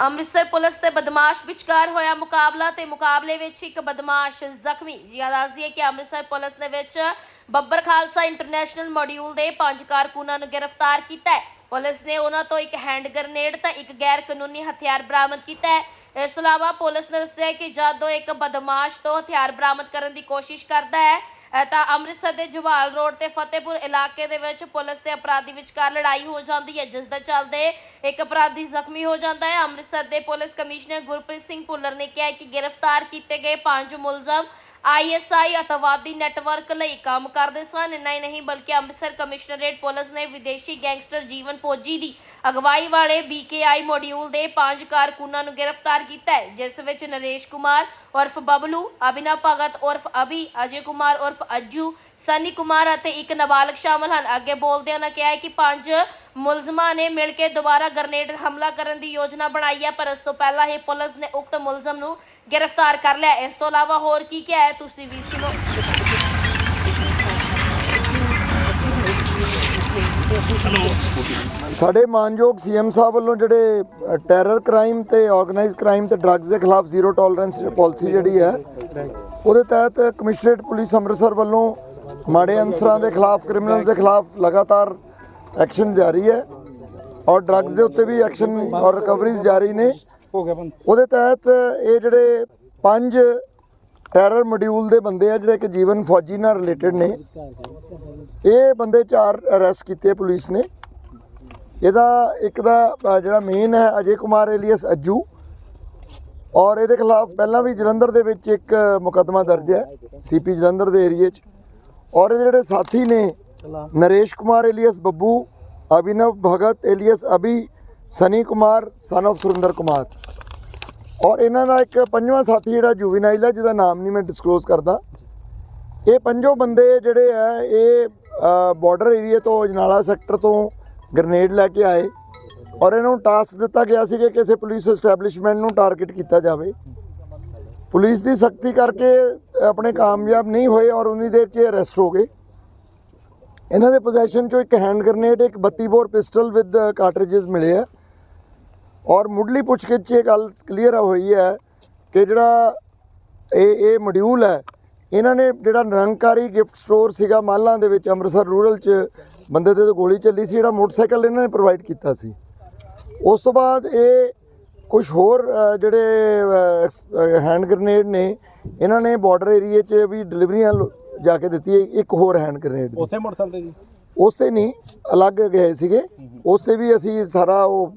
Amritsar police ਤੇ ਬਦਮਾਸ਼ ਵਿਚਕਾਰ ਹੋਇਆ ਮੁਕਾਬਲਾ ਤੇ ਮੁਕਾਬਲੇ ਵਿੱਚ ਇੱਕ ਬਦਮਾਸ਼ ਜ਼ਖਮੀ। ਜ਼ਿਆਦਾ ਦੱਸਦੀ ਹੈ ਕਿ ਅੰਮ੍ਰਿਤਸਰ ਪੁਲਿਸ ਦੇ ਵਿੱਚ ਬੱਬਰ ਖਾਲਸਾ ਇੰਟਰਨੈਸ਼ਨਲ ਮੋਡਿਊਲ ਦੇ ਪੰਜ ਕਾਰਕੁਨਾਂ ਨੂੰ ਗ੍ਰਿਫਤਾਰ ਕੀਤਾ ਹੈ। ਪੁਲਿਸ ਨੇ ਉਹਨਾਂ ਤੋਂ ਇੱਕ ਹੈਂਡ ਗ੍ਰਨੇਡ ਤਾਂ ਇੱਕ ਗੈਰ ਕਾਨੂੰਨੀ ਹਥਿਆਰ ਬਰਾਮਦ ਕੀਤਾ ਹੈ। ਇਸ ਤੋਂ ਇਲਾਵਾ ਪੁਲਿਸ ਨੇ ਦੱਸਿਆ ਕਿ ਜਦੋਂ ਇੱਕ ਬਦਮਾਸ਼ ਤੋਂ ਹਥਿਆਰ ਬਰਾਮਦ ਕਰਨ ਦੀ ਕੋਸ਼ਿਸ਼ ਕਰਦਾ ਹੈ ਤਾਂ ਅੰਮ੍ਰਿਤਸਰ ਦੇ ਜਵਾਲ ਰੋਡ ਤੇ ਫਤਿਹਪੁਰ ਇਲਾਕੇ ਦੇ ਵਿੱਚ ਪੁਲਿਸ ਤੇ ਅਪਰਾਧੀ ਵਿਚਕਾਰ ਲੜਾਈ ਹੋ ਜਾਂਦੀ ਹੈ, ਜਿਸ ਦੇ ਚੱਲਦੇ ਇੱਕ ਅਪਰਾਧੀ ਜ਼ਖਮੀ ਹੋ ਜਾਂਦਾ ਹੈ। ਅੰਮ੍ਰਿਤਸਰ ਦੇ ਪੁਲਿਸ ਕਮਿਸ਼ਨਰ ਗੁਰਪ੍ਰੀਤ ਸਿੰਘ ਭੁੱਲਰ ਨੇ ਕਿਹਾ ਕਿ ਗ੍ਰਿਫਤਾਰ ਕੀਤੇ ਗਏ ਪੰਜ ਮੁਲਜ਼ਮ ਆਈਐਸਆਈ ਅਤਵਾਦੀ ਨੈਟਵਰਕ ਲਈ ਕੰਮ ਕਰਦੇ ਸਨ। ਇੰਨਾ ਹੀ ਨਹੀਂ, ਬਲਕਿ ਅੰਮ੍ਰਿਤਸਰ ਕਮਿਸ਼ਨਰੇਟ ਪੁਲਿਸ ਨੇ ਵਿਦੇਸ਼ੀ ਗੈਂਗਸਟਰ ਜੀਵਨ ਫੌਜੀ ਦੀ ਅਗਵਾਈ ਵਾਲੇ ਬੀਕੇਆਈ ਮੋਡਿਊਲ ਦੇ ਪੰਜ ਕਾਰਕੁਨਾਂ ਨੂੰ ਗ੍ਰਿਫਤਾਰ ਕੀਤਾ ਹੈ, ਜਿਸ ਵਿੱਚ ਨਰੇਸ਼ ਕੁਮਾਰ ਉਰਫ ਬਬਲੂ, ਅਭਿਨਵ ਭਗਤ ਉਰਫ ਅਭੀ, ਅਜੇ ਕੁਮਾਰ ਉਰਫ ਅੱਜੂ, ਸਨੀ ਕੁਮਾਰ ਅਤੇ ਇੱਕ ਨਾਬਾਲਗ ਸ਼ਾਮਲ ਹਨ। ਅੱਗੇ ਬੋਲਦਿਆਂ ਉਹਨਾਂ ਕਿਹਾ ਹੈ ਕਿ ਪੰਜ ਮੁਲਜ਼ਮਾਂ ਨੇ ਮਿਲ ਕੇ ਦੁਬਾਰਾ ਗ੍ਰਨੇਡ ਹਮਲਾ ਕਰਨ ਦੀ ਯੋਜਨਾ ਬਣਾਈ ਹੈ, ਪਰ ਇਸ ਤੋਂ ਪਹਿਲਾਂ ਹੀ ਪੁਲਿਸ ਨੇ ਉਕਤ ਮੁਲਜ਼ਮ ਨੂੰ ਗ੍ਰਿਫਤਾਰ ਕਰ ਲਿਆ ਇਸ ਤੋਂ ਇਲਾਵਾ ਹੋਰ ਕੀ ਕਿਹਾ ਹੈ ਤੁਸੀਂ ਵੀ ਸੁਣੋ ਸਾਡੇ ਮਾਨਯੋਗ ਸੀਐਮ ਸਾਹਿਬ ਵੱਲੋਂ ਜਿਹੜੇ ਟੈਰਰ ਕ੍ਰਾਈਮ ਤੇ ਆਰਗੇਨਾਈਜ਼ਡ ਕ੍ਰਾਈਮ ਤੇ ਡਰੱਗਸ ਦੇ ਖਿਲਾਫ ਜ਼ੀਰੋ ਟੋਲਰੈਂਸ ਪਾਲਿਸੀ ਜਿਹੜੀ ਹੈ ਉਹਦੇ ਤਹਿਤ ਕਮਿਸ਼ਨਰੇਟ ਪੁਲਿਸ ਅੰਮ੍ਰਿਤਸਰ ਵੱਲੋਂ ਮਾੜੇ ਅਨਸਰਾਂ ਦੇ ਖਿਲਾਫ ਕ੍ਰਿਮੀਨਲਸ ਦੇ ਖਿਲਾਫ ਲਗਾਤਾਰ ਐਕਸ਼ਨ ਜਾਰੀ ਹੈ ਔਰ ਡਰੱਗਸ ਦੇ ਉੱਤੇ ਵੀ ਐਕਸ਼ਨ ਔਰ ਰਿਕਵਰੀਜ਼ ਜਾਰੀ ਨੇ। ਉਹਦੇ ਤਹਿਤ ਇਹ ਜਿਹੜੇ ਪੰਜ ਟੈਰਰ ਮੋਡਿਊਲ ਦੇ ਬੰਦੇ ਆ ਜਿਹੜੇ ਕਿ ਜੀਵਨ ਫੌਜੀ ਨਾਲ ਰਿਲੇਟਡ ਨੇ। ਇਹ ਬੰਦੇ ਚਾਰ ਅਰੈਸਟ ਕੀਤੇ ਪੁਲਿਸ ਨੇ। ਇਹਦਾ ਇੱਕ ਦਾ ਜਿਹੜਾ ਮੇਨ ਹੈ ਅਜੇ ਕੁਮਾਰ ਏਲੀਅਸ ਅੱਜੂ। ਔਰ ਇਹਦੇ ਖਿਲਾਫ ਪਹਿਲਾਂ ਵੀ ਜਲੰਧਰ ਦੇ ਵਿੱਚ ਇੱਕ ਮੁਕੱਦਮਾ ਦਰਜ ਹੈ ਸੀਪੀ ਜਲੰਧਰ ਦੇ ਏਰੀਏ 'ਚ। ਔਰ ਇਹਦੇ ਜਿਹੜੇ ਸਾਥੀ ਨੇ, Naresh Kumar alias Babbu, Abhinav Bhagat alias Abhi, Sunny Kumar son of Surinder Kumar. ਔਰ ਇਹਨਾਂ ਦਾ ਇੱਕ ਪੰਜਵਾਂ ਸਾਥੀ ਜਿਹੜਾ ਜੁਵੀਨਾਈਲ ਹੈ, ਜਿਹਦਾ ਨਾਮ ਨਹੀਂ ਮੈਂ ਡਿਸਕਲੋਜ਼ ਕਰਦਾ। ਇਹ ਪੰਜੋ ਬੰਦੇ ਜਿਹੜੇ ਆ, ਇਹ ਬਾਰਡਰ ਏਰੀਆ ਤੋਂ, ਅਜਨਾਲਾ ਸੈਕਟਰ ਤੋਂ ਗ੍ਰਨੇਡ ਲੈ ਕੇ ਆਏ। ਔਰ ਇਹਨਾਂ ਨੂੰ ਟਾਸਕ ਦਿੱਤਾ ਗਿਆ ਸੀ ਕਿ ਕਿਸੇ ਪੁਲਿਸ ਐਸਟੈਬਲਿਸ਼ਮੈਂਟ ਨੂੰ ਟਾਰਗੇਟ ਕੀਤਾ ਜਾਵੇ। ਪੁਲਿਸ ਦੀ ਸਖਤੀ ਕਰਕੇ ਆਪਣੇ ਕਾਮਯਾਬ ਨਹੀਂ ਹੋਏ ਔਰ ਉਨੀ ਦੇਰ 'ਚ ਅਰੈਸਟ ਹੋ ਗਏ। ਇਹਨਾਂ ਦੇ ਪੋਜੀਸ਼ਨ 'ਚੋਂ ਇੱਕ ਹੈਂਡ ਗ੍ਰਨੇਡ ਇੱਕ 32 ਬੋਰ ਪਿਸਟਲ ਵਿਦ ਕਾਰਟ੍ਰਿਜਸ ਮਿਲੇ ਆ। ਔਰ ਮੁੱਢਲੀ ਪੁੱਛਗਿੱਛ 'ਚ ਇਹ ਗੱਲ ਕਲੀਅਰ ਹੋਈ ਹੈ ਕਿ ਜਿਹੜਾ ਇਹ ਇਹ ਮੋਡਿਊਲ ਹੈ, ਇਹਨਾਂ ਨੇ ਜਿਹੜਾ ਨਿਰੰਕਾਰੀ ਗਿਫਟ ਸਟੋਰ ਸੀਗਾ ਮਾਲਾਂ ਦੇ ਵਿੱਚ, ਅੰਮ੍ਰਿਤਸਰ ਰੂਰਲ 'ਚ ਬੰਦੇ ਤੇ ਗੋਲੀ ਚੱਲੀ ਸੀ, ਜਿਹੜਾ ਮੋਟਰਸਾਈਕਲ ਇਹਨਾਂ ਨੇ ਪ੍ਰੋਵਾਈਡ ਕੀਤਾ ਸੀ। ਉਸ ਤੋਂ ਬਾਅਦ ਇਹ ਕੁਝ ਹੋਰ ਜਿਹੜੇ ਹੈਂਡ ਗ੍ਰਨੇਡ ਨੇ, ਇਹਨਾਂ ਨੇ ਬਾਰਡਰ ਏਰੀਏ 'ਚ ਵੀ ਡਿਲੀਵਰੀਆਂ ਜਾ ਕੇ ਦਿੱਤੀ ਹੈ, ਇੱਕ ਹੋਰ ਹੈਂਡ ਗ੍ਰਨੇਡ ਉਸੇ ਮੋਟਰਸਾਈਕਲ ਤੇ ਜੀ? ਉਸ ਤੇ ਨਹੀਂ, ਅਲੱਗ ਗਏ ਸੀਗੇ। ਉਸ ਤੇ ਵੀ ਅਸੀਂ ਸਾਰਾ ਉਹ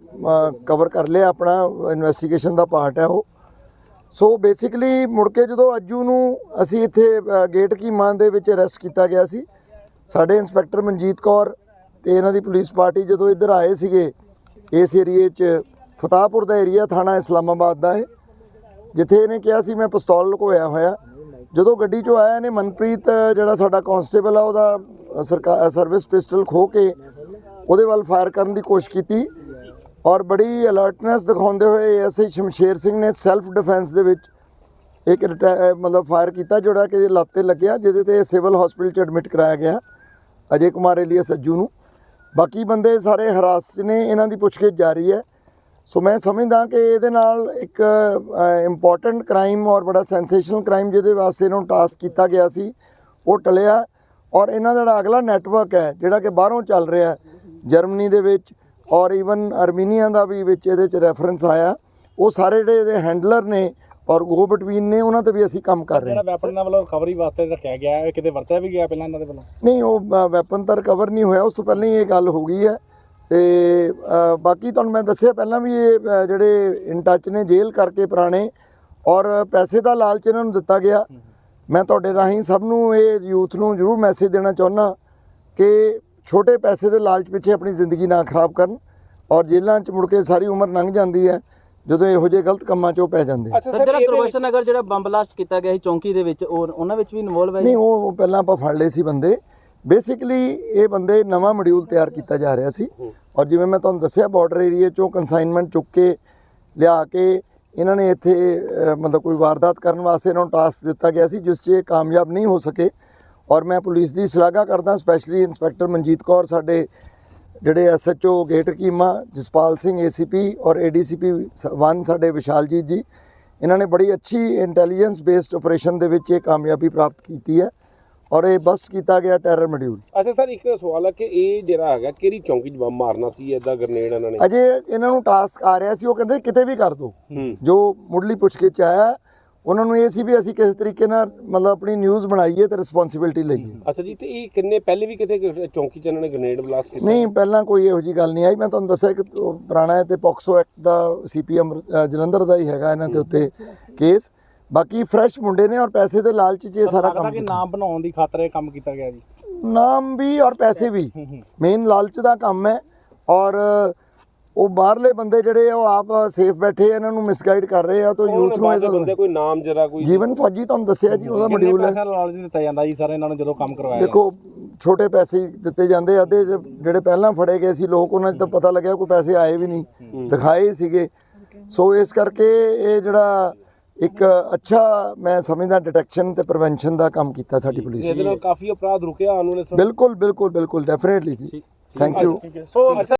ਕਵਰ ਕਰ ਲਿਆ, ਆਪਣਾ ਇਨਵੈਸਟੀਗੇਸ਼ਨ ਦਾ ਪਾਰਟ ਹੈ ਉਹ। ਸੋ ਬੇਸਿਕਲੀ ਮੁੜ ਕੇ ਜਦੋਂ ਅੱਜੂ ਨੂੰ ਅਸੀਂ ਇੱਥੇ ਗੇਟ ਕੀ ਮਾਨ ਦੇ ਵਿੱਚ ਅਰੈਸਟ ਕੀਤਾ ਗਿਆ ਸੀ, ਸਾਡੇ ਇੰਸਪੈਕਟਰ ਮਨਜੀਤ ਕੌਰ ਤੇ ਇਹਨਾਂ ਦੀ ਪੁਲਿਸ ਪਾਰਟੀ ਜਦੋਂ ਇੱਧਰ ਆਏ ਸੀਗੇ, ਇਸ ਏਰੀਏ 'ਚ, ਫਤਾਹਪੁਰ ਦਾ ਏਰੀਆ ਥਾਣਾ ਇਸਲਾਮਾਬਾਦ ਦਾ ਹੈ, ਜਿੱਥੇ ਇਹਨੇ ਕਿਹਾ ਸੀ ਮੈਂ ਪਿਸਤੌਲ ਲੁਕੋਇਆ ਹੋਇਆ। ਜਦੋਂ ਗੱਡੀ 'ਚੋਂ ਆਇਆ ਇਹਨੇ ਮਨਪ੍ਰੀਤ, ਜਿਹੜਾ ਸਾਡਾ ਕਾਂਸਟੇਬਲ ਆ, ਉਹਦਾ ਸਰਕਾਰ ਸਰਵਿਸ ਪਿਸਟਲ ਖੋ ਕੇ ਉਹਦੇ ਵੱਲ ਫਾਇਰ ਕਰਨ ਦੀ ਕੋਸ਼ਿਸ਼ ਕੀਤੀ ਔਰ ਬੜੀ ਅਲਰਟਨੈਸ ਦਿਖਾਉਂਦੇ ਹੋਏ ਐਸਆਈ ਸ਼ਮਸ਼ੇਰ ਸਿੰਘ ਨੇ ਸੈਲਫ ਡਿਫੈਂਸ ਦੇ ਵਿੱਚ ਇੱਕ ਰਿਟਾ- ਮਤਲਬ ਫਾਇਰ ਕੀਤਾ, ਜਿਹੜਾ ਕਿ ਇਹਦੇ ਲੱਤ ਤੇ ਲੱਗਿਆ, ਜਿਹਦੇ ਤੇ ਸਿਵਲ ਹਸਪੀਟਲ 'ਚ ਐਡਮਿਟ ਕਰਾਇਆ ਗਿਆ, ਅਜੇ ਕੁਮਾਰ ਏਲੀਅਸ ਸੱਜੂ ਨੂੰ। ਬਾਕੀ ਬੰਦੇ ਸਾਰੇ ਹਰਾਸ 'ਚ ਨੇ, ਇਹਨਾਂ ਦੀ ਪੁੱਛਗਿੱਛ ਜਾਰੀ ਹੈ। ਸੋ ਮੈਂ ਸਮਝਦਾ ਕਿ ਇਹਦੇ ਨਾਲ ਇੱਕ ਇੰਪੋਰਟੈਂਟ ਕ੍ਰਾਈਮ ਔਰ ਬੜਾ ਸੈਂਸੇਸ਼ਨਲ ਕ੍ਰਾਈਮ ਜਿਹਦੇ ਵਾਸਤੇ ਇਹਨੂੰ ਟਾਸਕ ਕੀਤਾ ਗਿਆ ਸੀ ਉਹ ਟਲਿਆ ਔਰ ਇਹਨਾਂ ਦਾ ਜਿਹੜਾ ਅਗਲਾ ਨੈਟਵਰਕ ਹੈ ਜਿਹੜਾ ਕਿ ਬਾਹਰੋਂ ਚੱਲ ਰਿਹਾ ਹੈ, ਜਰਮਨੀ ਦੇ ਵਿੱਚ ਔਰ ਈਵਨ ਅਰਮੀਨੀਆ ਦਾ ਵੀ ਵਿੱਚ ਇਹਦੇ ਚ ਰੈਫਰੈਂਸ ਆਇਆ ਉਹ ਸਾਰੇ ਜਿਹੜੇ ਇਹਦੇ ਹੈਂਡਲਰ ਨੇ ਔਰ ਗੋ ਬਿਟਵੀਨ ਨੇ ਉਹਨਾਂ ਤੇ ਵੀ ਅਸੀਂ ਕੰਮ ਕਰ ਰਹੇ ਜਿਹੜਾ ਹਾਂ ਵੈਪਨ ਇਹਨਾਂ ਵੱਲੋਂ ਖਬਰੀ ਵਾਸਤੇ ਰੱਖਿਆ ਗਿਆ ਹੈ ਕਿਤੇ ਵਰਤਿਆ ਵੀ ਗਿਆ ਪਹਿਲਾਂ ਇਹਨਾਂ ਦੇ ਵੱਲੋਂ? ਨਹੀਂ ਉਹ ਵੈਪਨ ਤਾਂ ਰਿਕਵਰ ਨਹੀਂ ਹੋਇਆ ਉਸ ਤੋਂ ਪਹਿਲਾਂ ਹੀ ਇਹ ਗੱਲ ਹੋ ਗਈ ਹੈ। ਤੇ ਬਾਕੀ ਤੁਹਾਨੂੰ ਮੈਂ ਦੱਸਿਆ ਪਹਿਲਾਂ ਵੀ ਇਹ ਜਿਹੜੇ ਇਨ ਟੱਚ ਨੇ ਜੇਲ੍ਹ ਕਰਕੇ ਪੁਰਾਣੇ ਔਰ ਪੈਸੇ ਦਾ ਲਾਲਚ ਇਹਨਾਂ ਨੂੰ ਦਿੱਤਾ ਗਿਆ। ਮੈਂ ਤੁਹਾਡੇ ਰਾਹੀਂ ਸਭ ਨੂੰ ਇਹ ਯੂਥ ਨੂੰ ਜ਼ਰੂਰ ਮੈਸੇਜ ਦੇਣਾ ਚਾਹੁੰਦਾ ਕਿ ਛੋਟੇ ਪੈਸੇ ਦੇ ਲਾਲਚ ਪਿੱਛੇ ਆਪਣੀ ਜ਼ਿੰਦਗੀ ਨਾ ਖਰਾਬ ਕਰਨ ਔਰ ਜੇਲ੍ਹਾਂ 'ਚ ਮੁੜ ਕੇ ਸਾਰੀ ਉਮਰ ਲੰਘ ਜਾਂਦੀ ਹੈ ਜਦੋਂ ਇਹੋ ਜਿਹੇ ਗਲਤ ਕੰਮਾਂ 'ਚ ਉਹ ਪੈ ਜਾਂਦੇ ਅੱਛਾ ਸਰ ਜਿਹੜਾ ਗੁਰਬਖਸ਼ ਨਗਰ ਜਿਹੜਾ ਬੰਬ ਬਲਾਸਟ ਕੀਤਾ ਗਿਆ ਸੀ ਚੌਂਕੀ ਦੇ ਵਿੱਚ ਉਹ ਉਹਨਾਂ ਵਿੱਚ ਵੀ ਇਨਵੋਲਵ ਹੈ ਨਹੀਂ ਉਹ ਉਹ ਪਹਿਲਾਂ ਆਪਾਂ ਫੜ ਲਏ ਸੀ ਬੰਦੇ। ਬੇਸਿਕਲੀ ਇਹ ਬੰਦੇ ਨਵਾਂ ਮੋਡਿਊਲ ਤਿਆਰ ਕੀਤਾ ਜਾ ਰਿਹਾ ਸੀ। ਔਰ ਜਿਵੇਂ ਮੈਂ ਤੁਹਾਨੂੰ ਦੱਸਿਆ ਬਾਰਡਰ ਏਰੀਆ ਚੋਂ ਕਨਸਾਈਨਮੈਂਟ ਚੁੱਕ ਕੇ ਲਿਆ ਕੇ ਇਹਨਾਂ ਨੇ ਇੱਥੇ ਮਤਲਬ ਕੋਈ ਵਾਰਦਾਤ ਕਰਨ ਵਾਸਤੇ ਇਹਨਾਂ ਨੂੰ ਟਾਸਕ ਦਿੱਤਾ ਗਿਆ ਸੀ, ਜਿਸ 'ਚ ਇਹ ਕਾਮਯਾਬ ਨਹੀਂ ਹੋ ਸਕੇ। ਔਰ ਮੈਂ ਪੁਲਿਸ ਦੀ ਸ਼ਲਾਘਾ ਕਰਦਾ ਸਪੈਸ਼ਲੀ ਇੰਸਪੈਕਟਰ ਮਨਜੀਤ ਕੌਰ ਸਾਡੇ ਜਿਹੜੇ ਐਸਐਚਓ ਗੇਟ ਕੀਮਾ, ਜਸਪਾਲ ਸਿੰਘ ਏਸੀਪੀ ਔਰ ਏਡੀਸੀਪੀ 1 ਸਾਡੇ ਵਿਸ਼ਾਲਜੀਤ ਜੀ, ਇਹਨਾਂ ਨੇ ਬੜੀ ਅੱਛੀ ਇੰਟੈਲੀਜੈਂਸ ਬੇਸਡ ਆਪਰੇਸ਼ਨ ਦੇ ਵਿੱਚ ਇਹ ਕਾਮਯਾਬੀ ਪ੍ਰਾਪਤ ਕੀਤੀ ਹੈ। ਔਰ ਇਹ ਬਸਟ ਕੀਤਾ ਗਿਆ ਟੈਰਰ ਮੋਡਿਊਲ ਅੱਛਾ ਸਰ ਇੱਕ ਸਵਾਲ ਹੈ ਕਿ ਇਹ ਜਿਹੜਾ ਹੈਗਾ ਕਿਹੜੀ ਚੌਂਕੀ 'ਚ ਬੰਬ ਮਾਰਨਾ ਸੀ? ਐਦਾਂ ਗ੍ਰਨੇਡ ਇਹਨਾਂ ਨੇ? ਅਜੇ ਇਹਨਾਂ ਨੂੰ ਟਾਸਕ ਆ ਰਿਹਾ ਸੀ ਉਹ ਕਹਿੰਦੇ ਕਿਤੇ ਵੀ ਕਰ ਹੂੰ। ਜੋ ਮੁੱਢਲੀ ਪੁੱਛਗਿੱਛ 'ਚ ਆਇਆ ਉਹਨਾਂ ਨੂੰ ਇਹ ਸੀ ਵੀ ਅਸੀਂ ਕਿਸੇ ਤਰੀਕੇ ਨਾਲ ਮਤਲਬ ਆਪਣੀ ਨਿਊਜ਼ ਬਣਾਈਏ ਤੇ ਰਿਸਪੌਂਸਿਬਿਲਟੀ ਲਈਏ। ਅੱਛਾ ਜੀ ਤੇ ਇਹ ਕਿੰਨੇ ਪਹਿਲੇ ਵੀ ਕਿਤੇ ਚੌਂਕੀ 'ਚ ਇਹਨਾਂ ਨੇ ਗ੍ਰਨੇਡ ਬਲਾਸਟ ਕੀਤਾ? ਨਹੀਂ ਪਹਿਲਾਂ ਕੋਈ ਇਹੋ ਜੀ ਗੱਲ ਨਹੀਂ ਆਈ। ਮੈਂ ਤੁਹਾਨੂੰ ਦੱਸਿਆ ਕਿ ਪੁਰਾਣਾ ਹੈ ਤੇ ਪੌਕਸੋ ਐਕਟ ਦਾ ਸੀਪੀਐਮ ਜਲੰਧਰ ਦਾ ਹੀ ਹੈਗਾ ਇਹਨਾਂ ਦੇ ਉੱਤੇ ਕੇਸ ਬਾਕੀ ਫਰੈਸ਼ ਮੁੰਡੇ ਨੇ ਔਰ ਪੈਸੇ ਦੇ ਲਾਲਚ 'ਚ ਇਹ ਸਾਰਾ ਲੱਗਦਾ ਕੰਮ ਕਿ ਕੀਤਾ। ਨਾਮ ਬਣਾਉਣ ਦੀ ਖਾਤਰ ਇਹ ਕੰਮ ਕੀਤਾ ਗਿਆ ਜੀ? ਨਾਮ ਵੀ ਔਰ ਪੈਸੇ ਵੀ। ਮੇਨ ਲਾਲਚ ਦਾ ਕੰਮ ਹੈ ਔਰ ਉਹ ਬਾਹਰਲੇ ਬੰਦੇ ਜਿਹੜੇ ਆ, ਉਹ ਆਪ ਸੇਫ ਬੈਠੇ ਆ, ਇਹਨਾਂ ਨੂੰ ਮਿਸਗਾਈਡ ਕਰ ਰਹੇ ਆ ਤਾਂ ਯੂਥ ਨੂੰ ਬਾਅਦ ਦੇ ਇਹ ਬੰਦੇ ਕੋਈ ਨਾਮ ਜਰਾ ਕੋਈ ਜੀਵਨ ਫੌਜੀ ਤੁਹਾਨੂੰ ਦੱਸਿਆ ਜੀ ਉਹਦਾ ਕਿੰਨੇ ਮੋਡਿਊਲ ਹੈ। ਪੈਸਿਆਂ ਦਾ ਲਾਲਚ ਦਿੱਤਾ ਜਾਂਦਾ ਜੀ ਸਰ ਇਹਨਾਂ ਨੂੰ ਜਦੋਂ ਕੰਮ ਕਰਵਾਇਆ ਦੇਖੋ ਛੋਟੇ ਪੈਸੇ ਹੀ ਦਿੱਤੇ ਜਾਂਦੇ ਆ ਤੇ ਜਿਹੜੇ ਪਹਿਲਾਂ ਫੜੇ ਗਏ ਸੀ ਲੋਕ ਉਹਨਾਂ 'ਚ ਤਾਂ ਪਤਾ ਲੱਗਿਆ ਕੋਈ ਪੈਸੇ ਆਏ ਵੀ ਨਹੀਂ ਦਿਖਾਏ ਸੀਗੇ। ਸੋ ਇਸ ਕਰਕੇ ਇਹ ਜਿਹੜਾ ਇੱਕ ਅੱਛਾ ਮੈਂ ਸਮਝਦਾ ਡਿਟੈਕਸ਼ਨ ਤੇ ਪ੍ਰੀਵੈਂਸ਼ਨ ਦਾ ਕੰਮ ਕੀਤਾ ਸਾਡੀ ਪੁਲਿਸ ਇਹਦੇ ਨਾਲ ਕਾਫੀ ਅਪਰਾਧ ਰੁਕਿਆ ਆਉਣ ਵਾਲੇ ਸਮੇਂ। ਬਿਲਕੁਲ ਬਿਲਕੁਲ ਬਿਲਕੁਲ ਡੈਫੀਨਿਟਲੀ ਜੀ। Thank you so